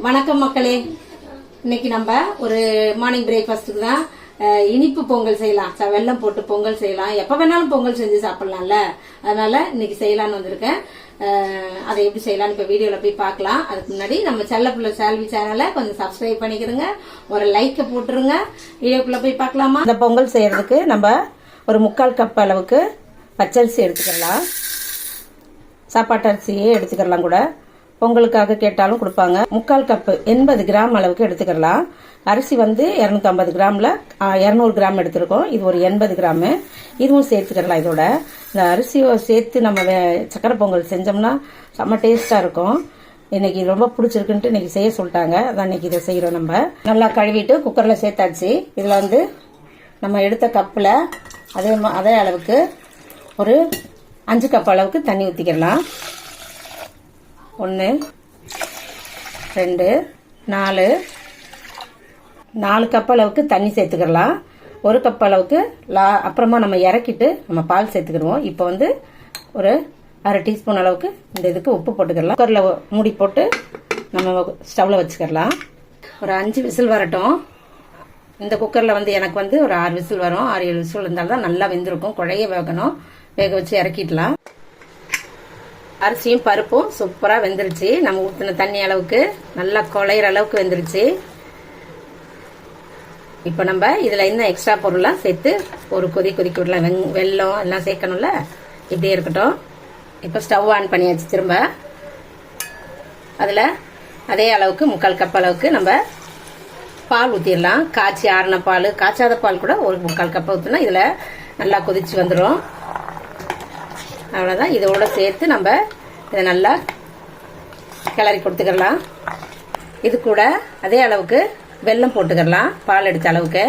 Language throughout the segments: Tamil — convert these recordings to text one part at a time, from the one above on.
வணக்கம் மக்களே. இன்னைக்கு நம்ம ஒரு மார்னிங் பிரேக்ஃபாஸ்ட்டுக்கு தான் இனிப்பு பொங்கல் செய்யலாம். ச- போட்டு பொங்கல் செய்யலாம். எப்போ வேணாலும் பொங்கல் செஞ்சு சாப்பிடலாம்ல. அதனால இன்னைக்கு செய்யலாம்னு வந்திருக்கேன். அதை எப்படி செய்யலாம்னு இப்போ வீடியோவில் போய் பார்க்கலாம். அதுக்கு முன்னாடி நம்ம செல்லப்புள்ள சேல்வி சேனலை கொஞ்சம் சப்ஸ்கிரைப் பண்ணிக்கிறங்க ஒரு லைக்கை போட்டுருங்க. வீடியோக்குள்ள போய் பார்க்கலாமா? இந்த பொங்கல் செய்யறதுக்கு நம்ம ஒரு முக்கால் கப் அளவுக்கு பச்சரிசி எடுத்துக்கலாம். சாப்பாட்டு அரிசியே எடுத்துக்கலாம் கூட. பொங்கலுக்காக கேட்டாலும் கொடுப்பாங்க. முக்கால் கப்பு எண்பது கிராம் அளவுக்கு எடுத்துக்கலாம். அரிசி வந்து இரநூத்தம்பது கிராமில் இரநூறு கிராம் எடுத்திருக்கோம். இது ஒரு எண்பது கிராமு. இதுவும் சேர்த்துக்கலாம் இதோட. இந்த அரிசியை சேர்த்து நம்ம வே- சக்கரை பொங்கல் செஞ்சோம்னா செம்ம டேஸ்ட்டாக இருக்கும். இன்னைக்கு இது ரொம்ப பிடிச்சிருக்குன்ட்டு இன்னைக்கு செய்ய சொல்லிட்டாங்க. அதான் இன்னைக்கு இதை செய்கிறோம் நம்ம. நல்லா கழுவிட்டு குக்கரில் சேர்த்தாச்சு. இதில் வந்து நம்ம எடுத்த கப்பில் அதே மா- அதே அளவுக்கு ஒரு அஞ்சு கப் அளவுக்கு தண்ணி ஊற்றிக்கலாம் ஒன்று ரெண்டு நாலு. நாலு கப் அளவுக்கு தண்ணி சேர்த்துக்கிடலாம். ஒரு கப் அளவுக்கு லா அப்புறமா நம்ம இறக்கிட்டு நம்ம பால் சேர்த்துக்கிடுவோம். இப்போ வந்து ஒரு அரை டீஸ்பூன் அளவுக்கு இந்த இதுக்கு உப்பு போட்டுக்கிடலாம். குக்கரில் மூடி போட்டு நம்ம ஸ்டவ்வில் வச்சுக்கிடலாம். ஒரு அஞ்சு விசில் வரட்டும். இந்த குக்கரில் வந்து எனக்கு வந்து ஒரு ஆறு விசில் வரும். ஆறு ஏழு விசில் இருந்தால்தான் நல்லா வெந்திருக்கும். குழைய வேகணும். வேக வச்சு இறக்கிடலாம். அரிசியும் பருப்பும் சூப்பராக வெந்துருச்சு. நம்ம ஊற்றின தண்ணி அளவுக்கு நல்லா குழையிற அளவுக்கு வெந்துருச்சு. இப்போ நம்ம இதில் இன்னும் எக்ஸ்ட்ரா பொருள்லாம் சேர்த்து ஒரு கொதி கொதிக்க விடலாம். வெங் வெல்லம் எல்லாம் சேர்க்கணும்ல? இப்படியே இருக்கட்டும். இப்போ ஸ்டவ் ஆன் பண்ணியாச்சு திரும்ப. அதில் அதே அளவுக்கு முக்கால் கப் அளவுக்கு நம்ம பால் ஊற்றிடலாம் காய்ச்சி ஆறின பால் காய்ச்சாத பால் கூட ஒரு முக்கால் கப் ஊற்றினா இதில் நல்லா கொதிச்சு வந்துடும் அவ்வளோதான் இதோட சேர்த்து நம்ம இதை நல்லா கிளறி கொடுத்துக்கலாம். இது கூட அதே அளவுக்கு வெல்லம் போட்டுக்கலாம். பால் எடுத்த அளவுக்கு.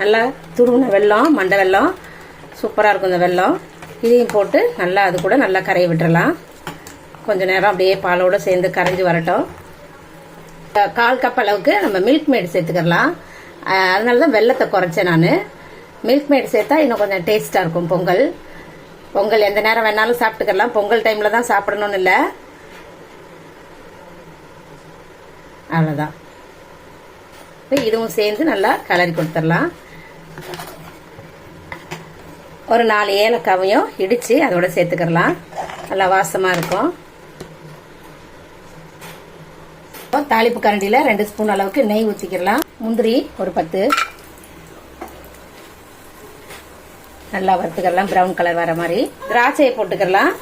நல்லா துருவின வெல்லம் மண்டை வெல்லம். சூப்பராக இருக்கும் இந்த வெல்லம். இதையும் போட்டு நல்லா அது கூட நல்லா கரைய விட்டுறலாம். கொஞ்சம் நேரம் அப்படியே பாலோடு சேர்ந்து கரைஞ்சி வரட்டும். கால் கப் அளவுக்கு நம்ம மில்க் மேட் சேர்த்துக்கலாம். அதனால தான் வெள்ளத்தை குறைச்சேன் நான். மில்க் மேட் சேர்த்தா இன்னும் கொஞ்சம் டேஸ்ட்டாக இருக்கும் பொங்கல். பொங்கல் எந்த நேரம் வேணாலும் சாப்பிட்டுக்கலாம். பொங்கல் டைமில் தான் சாப்பிடணும்னு இல்லை. அவ்வளோதான் இதுவும் சேர்ந்து நல்லா கலரி கொடுத்துடலாம். ஒரு நாலு ஏலக்காவையும் இடித்து அதோட சேர்த்துக்கலாம் நல்லா வாசமாக இருக்கும். இப்போ தாளிப்பு கரண்டியில் ரெண்டு ஸ்பூன் அளவுக்கு நெய் ஊற்றிக்கலாம் முந்திரி ஒரு பத்து. நல்லா வறுத்துக்கலாம். ப்ரௌன் கலர் வர மாதிரி. திராட்சையை போட்டுக்கலாம்.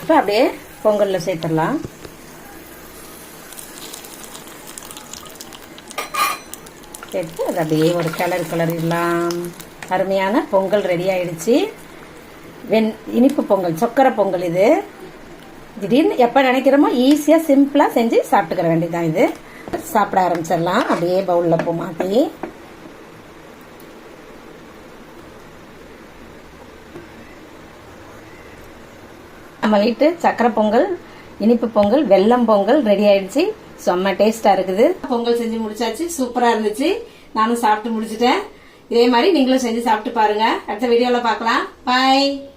இப்போ அப்படியே பொங்கலில் சேர்த்துடலாம். சேர்த்து அது அப்படியே ஒரு கலர் கலர் எல்லாம் அருமையான பொங்கல் ரெடி ஆயிடுச்சு. வெண் இனிப்பு பொங்கல் சக்கரை பொங்கல் இது. திடீர்னு எப்போ நினைக்கிறோமோ ஈஸியாக சிம்பிளாக செஞ்சு சாப்பிட்டுக்கிற வேண்டியதுதான் இது. சாப்பிட ஆரம்பிச்சிடலாம். அப்படியே பவுலில் போ மாற்றி நம்ம வீட்டு சக்கரை பொங்கல் இனிப்பு பொங்கல் வெல்லம் பொங்கல் ரெடி ஆயிடுச்சு. செம்ம டேஸ்டா இருக்குது. பொங்கல் செஞ்சு முடிச்சாச்சு. சூப்பரா இருந்துச்சு. நானும் சாப்பிட்டு முடிச்சிட்டேன். இதே மாதிரி நீங்களும் செஞ்சு சாப்பிட்டு பாருங்க. அடுத்த வீடியோல பார்க்கலாம். பாய்